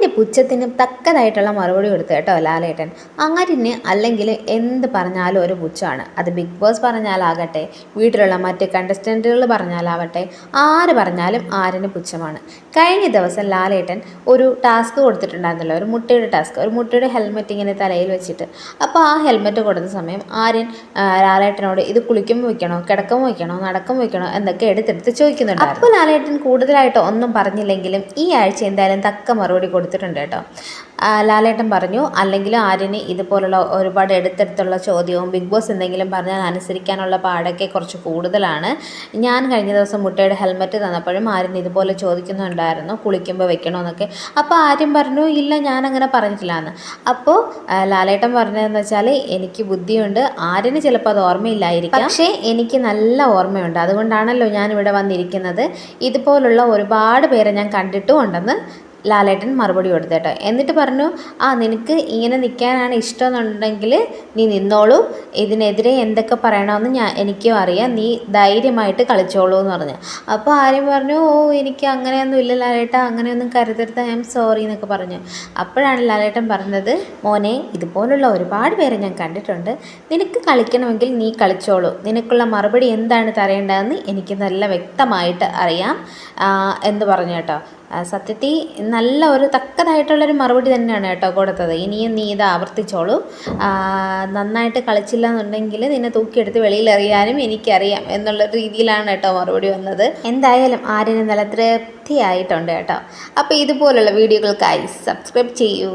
ആര്യന്റെ പുച്ഛത്തിന് തക്കതായിട്ടുള്ള മറുപടി കൊടുത്തു കേട്ടോ ലാലേട്ടൻ. അങ്ങനെ അല്ലെങ്കിൽ എന്ത് പറഞ്ഞാലും ഒരു പുച്ഛമാണ്. അത് ബിഗ് ബോസ് പറഞ്ഞാലാകട്ടെ വീട്ടിലുള്ള മറ്റ് കണ്ടസ്റ്റന്റുകൾ പറഞ്ഞാലാവട്ടെ ആര് പറഞ്ഞാലും ആരിന് പുച്ഛമാണ്. കഴിഞ്ഞ ദിവസം ലാലേട്ടൻ ഒരു ടാസ്ക് കൊടുത്തിട്ടുണ്ടായിരുന്നല്ലോ ഒരു മുട്ടയുടെ ടാസ്ക് ഒരു മുട്ടയുടെ ഹെൽമെറ്റ് ഇങ്ങനെ തലയിൽ വെച്ചിട്ട്. അപ്പോൾ ആ ഹെൽമെറ്റ് കൊടുത്ത സമയം ആര്യൻ ലാലേട്ടനോട് ഇത് കുളിക്കുമ്പോൾ വയ്ക്കണോ കിടക്കുമ്പോൾ വയ്ക്കണോ നടക്കുമ്പോൾ വയ്ക്കണോ എന്നൊക്കെ എടുത്തെടുത്ത് ചോദിക്കുന്നുണ്ട് അപ്പോൾ ലാലേട്ടൻ കൂടുതലായിട്ട് ഒന്നും പറഞ്ഞില്ലെങ്കിലും ഈ ആഴ്ച എന്തായാലും തക്ക മറുപടി കൊടുത്തിട്ടുണ്ട് കേട്ടോ. ലാലേട്ടൻ പറഞ്ഞു അല്ലെങ്കിൽ ആര്യന് ഇതുപോലുള്ള ഒരുപാട് എടുത്തെടുത്തുള്ള ചോദ്യവും ബിഗ് ബോസ് എന്തെങ്കിലും പറഞ്ഞാൽ അനുസരിക്കാനുള്ള പാടൊക്കെ കുറച്ച് കൂടുതലാണ്. ഞാൻ കഴിഞ്ഞ ദിവസം മുട്ടയുടെ ഹെൽമെറ്റ് തന്നപ്പോഴും ആര്യൻ ഇതുപോലെ ചോദിക്കുന്നുണ്ടായിരുന്നു കുളിക്കുമ്പോൾ വെക്കണമെന്നൊക്കെ അപ്പോൾ ആര്യൻ പറഞ്ഞു ഇല്ല ഞാൻ അങ്ങനെ പറഞ്ഞിട്ടില്ല എന്ന് അപ്പോൾ ലാലേട്ടൻ പറഞ്ഞതെന്ന് വെച്ചാൽ എനിക്ക് ബുദ്ധിയുണ്ട്. ആര്യന് ചിലപ്പോൾ അത് ഓർമ്മയില്ലായിരിക്കും. പക്ഷേ എനിക്ക് നല്ല ഓർമ്മയുണ്ട്. അതുകൊണ്ടാണല്ലോ ഞാൻ ഇവിടെ വന്നിരിക്കുന്നത്. ഇതുപോലുള്ള ഒരുപാട് പേരെ ഞാൻ കണ്ടിട്ടും ഉണ്ടെന്ന് ലാലേട്ടൻ മറുപടി കൊടുത്തു കേട്ടോ. എന്നിട്ട് പറഞ്ഞു ആ നിനക്ക് ഇങ്ങനെ നിൽക്കാനാണ് ഇഷ്ടം എന്നുണ്ടെങ്കിൽ നീ നിന്നോളൂ. ഇതിനെതിരെ എന്തൊക്കെ പറയണമെന്ന് ഞാൻ എനിക്കും അറിയാം. നീ ധൈര്യമായിട്ട് കളിച്ചോളൂ എന്ന് പറഞ്ഞു. അപ്പോൾ ആര്യം പറഞ്ഞു ഓ എനിക്ക് അങ്ങനെയൊന്നും ഇല്ല ലാലേട്ട. അങ്ങനെയൊന്നും കരുതരുത്. ഐ എം സോറി എന്നൊക്കെ പറഞ്ഞു. അപ്പോഴാണ് ലാലേട്ടൻ പറഞ്ഞത് മോനെ ഇതുപോലുള്ള ഒരുപാട് പേരെ ഞാൻ കണ്ടിട്ടുണ്ട്. നിനക്ക് കളിക്കണമെങ്കിൽ നീ കളിച്ചോളൂ. നിനക്കുള്ള മറുപടി എന്താണ് തരേണ്ടതെന്ന് എനിക്ക് നല്ല വ്യക്തമായിട്ട് അറിയാം എന്ന് പറഞ്ഞു കേട്ടോ. സത്യത്തിൽ നല്ല ഒരു തക്കതായിട്ടുള്ളൊരു മറുപടി തന്നെയാണ് കേട്ടോ കൊടുത്തത്. ഇനിയും നീ ഇത് ആവർത്തിച്ചോളൂ. നന്നായിട്ട് കളിച്ചില്ല എന്നുണ്ടെങ്കിൽ നിന്നെ തൂക്കിയെടുത്ത് വെളിയിലെറിയാനും എനിക്കറിയാം എന്നുള്ള രീതിയിലാണ് കേട്ടോ മറുപടി വന്നത്. എന്തായാലും ആര്യന് നല്ല തൃപ്തിയായിട്ടുണ്ട് കേട്ടോ. അപ്പോൾ ഇതുപോലുള്ള വീഡിയോകൾക്കായി സബ്സ്ക്രൈബ് ചെയ്യൂ.